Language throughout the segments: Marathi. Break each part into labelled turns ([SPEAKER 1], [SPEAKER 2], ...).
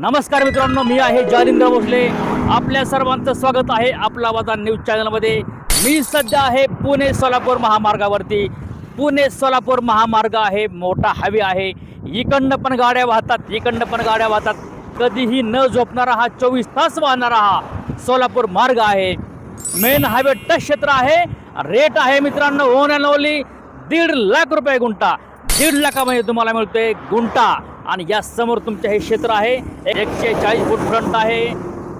[SPEAKER 1] नमस्कार मित्रांनो मी आहे जालिंद्र भोसले. आपल्या सर्वांचं स्वागत आहे आपला वादा न्यूज चॅनलमध्ये. मी सध्या आहे पुणे सोलापूर महामार्गावरती. पुणे सोलापूर महामार्ग आहे मोठा हायवे आहे. इकडनं पण गाड्या वाहतात इकडनं पण गाड्या वाहतात. कधीही न झोपणारा हा चोवीस तास वाहणारा हा सोलापूर मार्ग आहे. मेन हायवे टच क्षेत्र आहे. रेट आहे मित्रांनो ओन अँड ओनली दीड लाख रुपये गुंठा. दीड लाखामध्ये तुम्हाला मिळतोय गुंठा. आणि या समोर तुमचे हे क्षेत्र आहे. एकशे चाळीस फूट फ्रंट आहे.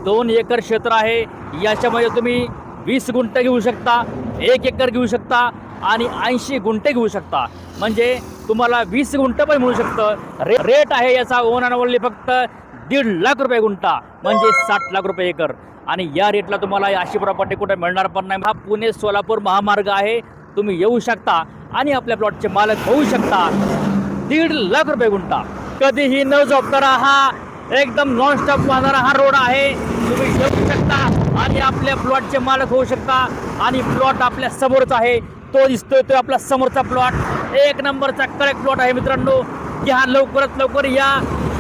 [SPEAKER 1] दोन एकर क्षेत्र आहे. याच्यामध्ये तुम्ही वीस गुंठे घेऊ शकता एक एकर घेऊ शकता आणि ऐंशी गुंठे घेऊ शकता. म्हणजे तुम्हाला वीस गुंठ पण मिळू शकतं. रे रेट आहे याचा ओन ओनली फक्त दीड लाख रुपये गुंठा म्हणजे साठ लाख रुपये एकर. आणि या रेटला तुम्हाला अशी प्रॉपर्टी कुठे मिळणार पण नाही. हा पुणे सोलापूर महामार्ग आहे. तुम्ही येऊ शकता आणि आपल्या प्लॉटचे मालक होऊ शकता. दीड लाख रुपये गुंठा. कधीही न झोपणारा हा एकदम नॉनस्टॉप वाहणारा हा रोड आहे. तुम्ही येऊ शकता आणि आपल्या प्लॉटचे मालक होऊ शकता आणि प्लॉट आपल्या समोरच आहे. तो दिसतोय तो आपला समोरचा प्लॉट एक नंबरचा करेक्ट प्लॉट आहे मित्रांनो. की हा लवकरात लवकर या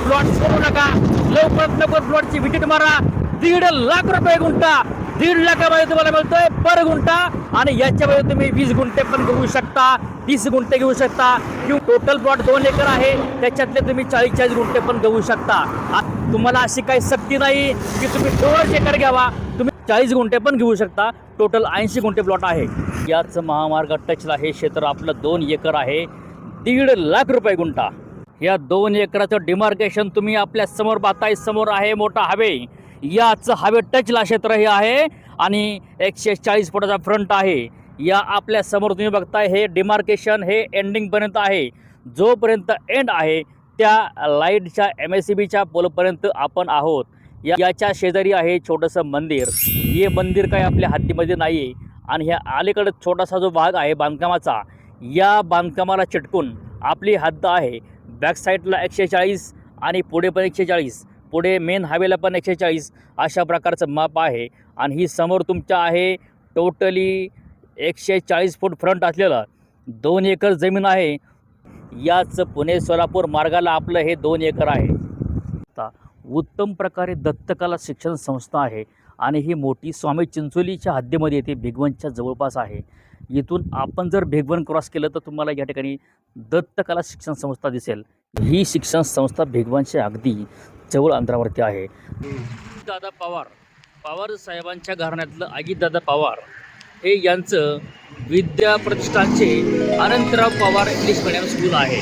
[SPEAKER 1] प्लॉट सोडू नका. लवकरात लवकर प्लॉटची विकेट मारा. दीड लाख रुपये गुंठा दीड लाखामध्ये तुम्हाला मिळतोय पर गुंठा. आणि याच्यामध्ये तुम्ही वीस गुंठे पण घेऊ शकता तीस गुंठे घेऊ शकता. किंवा टोटल प्लॉट दोन एकर आहे त्याच्यातले तुम्ही चाळीस चाळीस गुंठे पण घेऊ शकता. तुम्हाला अशी काही सक्ती नाही की तुम्ही दोनच एकर घ्यावा. तुम्ही चाळीस गुंठे पण घेऊ शकता. टोटल ऐंशी गुंठे प्लॉट आहे. याच महामार्ग टचला हे क्षेत्र आपलं दोन एकर आहे. दीड लाख रुपये गुंठा. या दोन एकराचं डिमार्केशन तुम्ही आपल्यासमोर पाहताय. समोर आहे मोठा हवे. याचं हवे टचला क्षेत्र हे आहे आणि एकशे चाळीस फुटाचा फ्रंट आहे. या आपल्यासमोर तुम्ही बघताय हे डिमार्केशन हे एंडिंगपर्यंत आहे. जोपर्यंत एंड आहे त्या लाईटच्या एम एस सी बीच्या पोलपर्यंत आपण आहोत. या याच्या शेजारी आहे छोटंसं मंदिर. हे मंदिर काही आपल्या हद्दीमध्ये नाही आहे आणि ह्या अलीकडे छोटासा जो भाग आहे बांधकामाचा या बांधकामाला चिटकून आपली हद्द आहे. बॅक साईडला एकशे चाळीस आणि पुढे पण एकशे चाळीस पुढे मेन हायवेला पण एकशे चाळीस अशा प्रकारचं माप आहे. आणि ही समोर तुमच्या आहे टोटली एकशे चाळीस फूट फ्रंट असलेलं दोन एकर जमीन आहे. याच पुणे सोलापूर मार्गाला आपलं हे दोन एकर आहे. आता उत्तम प्रकारे दत्तकला शिक्षण संस्था आहे आणि ही मोठी स्वामी चिंचोलीच्या हद्दीमध्ये येते भिगवणच्या जवळपास आहे. इथून आपण जर भिगवण क्रॉस केलं तर तुम्हाला या ठिकाणी दत्तकला शिक्षण संस्था दिसेल. ही शिक्षण संस्था भिगवणच्या अगदी जवळ अंतरावरती आहे. दादा पवार पवार साहेबांच्या घराण्यातलं अजितदादा पवार हे यांचं विद्या प्रतिष्ठानचे Anantrao Pawar English medium school आहे.